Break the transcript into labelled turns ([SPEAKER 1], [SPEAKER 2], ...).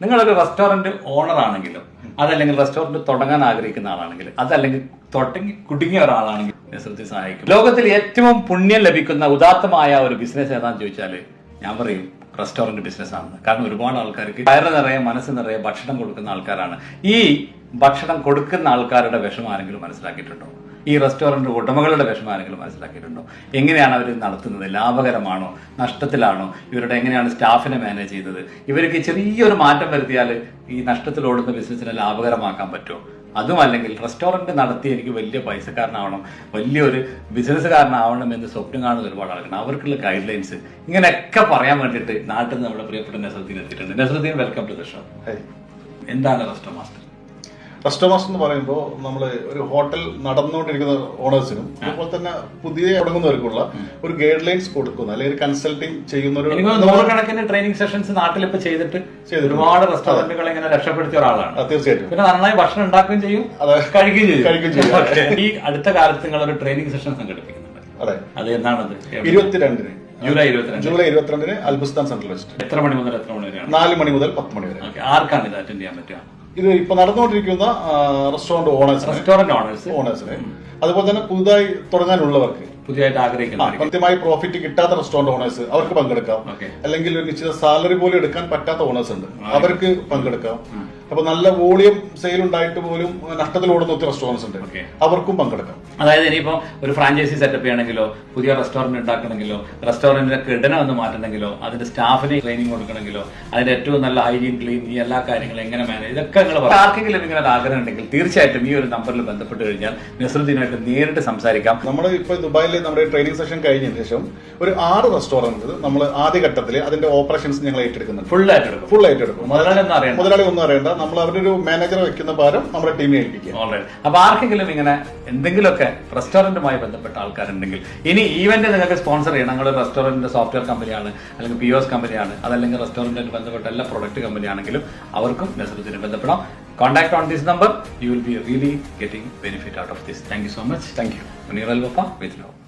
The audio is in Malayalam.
[SPEAKER 1] നിങ്ങളൊരു റെസ്റ്റോറന്റ് ഓണർ ആണെങ്കിലും അതല്ലെങ്കിൽ റെസ്റ്റോറന്റ് തുടങ്ങാൻ ആഗ്രഹിക്കുന്ന ആളാണെങ്കിൽ അതല്ലെങ്കിൽ തുടങ്ങി കുടുങ്ങിയ ഒരാളാണെങ്കിൽ ശ്രദ്ധി സഹായിക്കും. ലോകത്തിൽ ഏറ്റവും പുണ്യം ലഭിക്കുന്ന ഉദാത്തമായ ഒരു ബിസിനസ് ഏതാണെന്ന് ചോദിച്ചാൽ ഞാൻ പറയും റെസ്റ്റോറന്റ് ബിസിനസ് ആണ്. കാരണം ഒരുപാട് ആൾക്കാർക്ക് വയറ് നിറയെ മനസ്സ് നിറയെ ഭക്ഷണം കൊടുക്കുന്ന ആൾക്കാരാണ്. ഈ ഭക്ഷണം കൊടുക്കുന്ന ആൾക്കാരുടെ വിഷമം ആരെങ്കിലും മനസ്സിലാക്കിയിട്ടുണ്ടോ? ഈ റെസ്റ്റോറന്റ് ഉടമകളുടെ വിഷമം ആരെങ്കിലും മനസ്സിലാക്കിയിട്ടുണ്ടോ? എങ്ങനെയാണ് അവർ നടത്തുന്നത്? ലാഭകരമാണോ? നഷ്ടത്തിലാണോ? ഇവരുടെ എങ്ങനെയാണ് സ്റ്റാഫിനെ മാനേജ് ചെയ്തത്? ഇവർക്ക് ചെറിയൊരു മാറ്റം വരുത്തിയാൽ ഈ നഷ്ടത്തിൽ ഓടുന്ന ബിസിനസ്സിനെ ലാഭകരമാക്കാൻ പറ്റുമോ? അതും അല്ലെങ്കിൽ റെസ്റ്റോറന്റ് നടത്തി എനിക്ക് വലിയ പൈസക്കാരനാവണം വലിയൊരു ബിസിനസ്സുകാരനാവണം എന്ന് സ്വപ്നം കാണുന്ന ഒരുപാട് ആൾക്കാർ അവർക്കുള്ള ഗൈഡ് ലൈൻസ് ഇങ്ങനെയൊക്കെ പറയാൻ വേണ്ടിയിട്ട് നാട്ടിൽ നിന്ന് നമ്മുടെ പ്രിയപ്പെട്ട നസറുദ്ദീൻ എത്തിയിട്ടുണ്ട്. Nasaruddin welcome to the show. എന്താണ് റെസ്റ്റോ മാസ്റ്റർ?
[SPEAKER 2] കസ്റ്റമേഴ്സ് എന്ന് പറയുമ്പോൾ നമ്മൾ ഒരു ഹോട്ടൽ നടന്നുകൊണ്ടിരിക്കുന്ന ഓണേഴ്സിനും അതുപോലെ തന്നെ പുതിയ തുടങ്ങുന്നവർക്കുള്ള ഒരു ഗൈഡ് ലൈൻസ് കൊടുക്കുന്ന അല്ലെങ്കിൽ ഒരു കൺസൾട്ടിങ് ചെയ്യുന്ന ഒരു
[SPEAKER 1] നൂറുകണക്കിന് ട്രെയിനിങ് സെഷൻസ് നാട്ടിൽ ഇപ്പൊ ചെയ്തിട്ട് ഒരുപാട് റെസ്റ്റോറന്റുകളെ ഇങ്ങനെ രക്ഷപ്പെടുത്തിയ ഒരാളാണ്.
[SPEAKER 2] തീർച്ചയായിട്ടും.
[SPEAKER 1] പിന്നെ നന്നായി ഭക്ഷണം ഉണ്ടാക്കുകയും ചെയ്യും. കഴിക്കുകയും ചെയ്യും.
[SPEAKER 2] കഴിക്കുകയും ചെയ്യും.
[SPEAKER 1] ഈ അടുത്ത കാലത്ത് നിങ്ങൾ ഒരു ട്രെയിനിങ് സെഷൻ സംഘടിപ്പിക്കുന്നുണ്ട്.
[SPEAKER 2] അതെ.
[SPEAKER 1] അത് എന്നാണത്?
[SPEAKER 2] ഇരുപത്തിരണ്ടിന്.
[SPEAKER 1] ജൂലൈ ഇരുപത്തിരണ്ട്.
[SPEAKER 2] ജൂലൈ ഇരുപത്തിരണ്ടിന് അൽബുസ്ഥാൻ സെൻട്രൽ വെസ്റ്റ്.
[SPEAKER 1] എത്ര മണി മുതൽ എത്ര മണി വരെയാണ്?
[SPEAKER 2] നാല് മണി മുതൽ പത്ത് മണി വരെ.
[SPEAKER 1] ആർക്കാണ് ഇത് അറ്റൻഡ് ചെയ്യാൻ പറ്റുക?
[SPEAKER 2] ഇത് ഇപ്പൊ നടന്നുകൊണ്ടിരിക്കുന്ന റെസ്റ്റോറന്റ് ഓണേഴ്സ്
[SPEAKER 1] റെസ്റ്റോറന്റ് ഓണേഴ്സ്
[SPEAKER 2] ഓണേഴ്സിന് അതുപോലെ തന്നെ പുതുതായി തുടങ്ങാനുള്ളവർക്ക്.
[SPEAKER 1] പുതിയതായിട്ട് ആഗ്രഹിക്കുന്നത്
[SPEAKER 2] കൃത്യമായി പ്രോഫിറ്റ് കിട്ടാത്ത റെസ്റ്റോറന്റ് ഓണേഴ്സ് അവർക്ക് പങ്കെടുക്കാം. അല്ലെങ്കിൽ ഒരു നിശ്ചിത സാലറി പോലും എടുക്കാൻ പറ്റാത്ത ഓണേഴ്സ് ഉണ്ട്. അവർക്ക് പങ്കെടുക്കാം. അപ്പൊ നല്ല വോളിയം സെയിൽ ഉണ്ടായിട്ട് പോലും നഷ്ടത്തിൽ ഓടുന്ന ഒത്തിരി റെസ്റ്റോറൻസ് ഉണ്ട്. അവർക്കും പങ്കെടുക്കാം.
[SPEAKER 1] അതായത് ഇനിയിപ്പോ ഒരു ഫ്രാഞ്ചൈസി സെറ്റപ്പ് ചെയ്യണമെങ്കിലോ പുതിയ റെസ്റ്റോറന്റ് ഉണ്ടാക്കണമെങ്കിലോ റെസ്റ്റോറന്റിന്റെ കിടന ഒന്ന് മാറ്റണമെങ്കിലോ അതിന്റെ സ്റ്റാഫിന് ട്രെയിനിങ് കൊടുക്കണമെങ്കിലോ അതിന്റെ ഏറ്റവും നല്ല ഹൈജീൻ ക്ലീൻ ഈ എല്ലാ കാര്യങ്ങളും എങ്ങനെ മാനേജ് ഇതൊക്കെ നിങ്ങൾ ആർക്കെങ്കിലും ഇങ്ങനെ ഒരു ആഗ്രഹം ഉണ്ടെങ്കിൽ തീർച്ചയായിട്ടും ഈ ഒരു നമ്പറിൽ ബന്ധപ്പെട്ട് കഴിഞ്ഞാൽ നസറുദ്ദീനായിട്ട് നേരിട്ട് സംസാരിക്കാം.
[SPEAKER 2] നമ്മൾ ഇപ്പൊ ദുബായിൽ നമ്മുടെ ട്രെയിനിങ് സെഷൻ കഴിഞ്ഞതിന് ശേഷം ഒരു ആറ് റെസ്റ്റോറന്റ് നമ്മൾ ആദ്യഘട്ടത്തിൽ അതിന്റെ ഓപ്പറേഷൻസ് ഞങ്ങൾ ഏറ്റെടുക്കുന്നുണ്ട്.
[SPEAKER 1] ഫുൾ ആയിട്ട് എടുക്കും
[SPEAKER 2] ഫുൾ ആയിട്ട് എടുക്കും
[SPEAKER 1] മുതലാളി ഒന്നും അറിയണ്ട.
[SPEAKER 2] മുതലാളി ഒന്നും അറിയണ്ട. നമ്മൾ അവരുടെ ഒരു മാനേജർ വെക്കുന്ന ഭാരം നമ്മുടെ ടീമിനെ ഏൽപ്പിക്കുക.
[SPEAKER 1] ഓൾറൈറ്റ് അപ്പൊ ആർക്കെങ്കിലും ഇങ്ങനെ എന്തെങ്കിലുമൊക്കെ റെസ്റ്റോറന്റുമായി ബന്ധപ്പെട്ട ആൾക്കാരുണ്ടെങ്കിൽ ഇനി ഈവന്റ് നിങ്ങൾക്ക് സ്പോൺസർ ചെയ്യണം. നിങ്ങൾ റെസ്റ്റോറന്റിന്റെ സോഫ്റ്റ്വെയർ കമ്പനിയാണ് അല്ലെങ്കിൽ പി ഒസ് കമ്പനിയാണ് അതല്ലെങ്കിൽ റെസ്റ്റോറന്റിന് ബന്ധപ്പെട്ട എല്ലാ പ്രൊഡക്റ്റ് കമ്പനിയാണെങ്കിലും അവർക്കും നസറുദ്ദീനെ ബന്ധപ്പെടാം. Contact on this number you will be really getting benefit out of this thank you so much thank you Muneer Al Wafa with love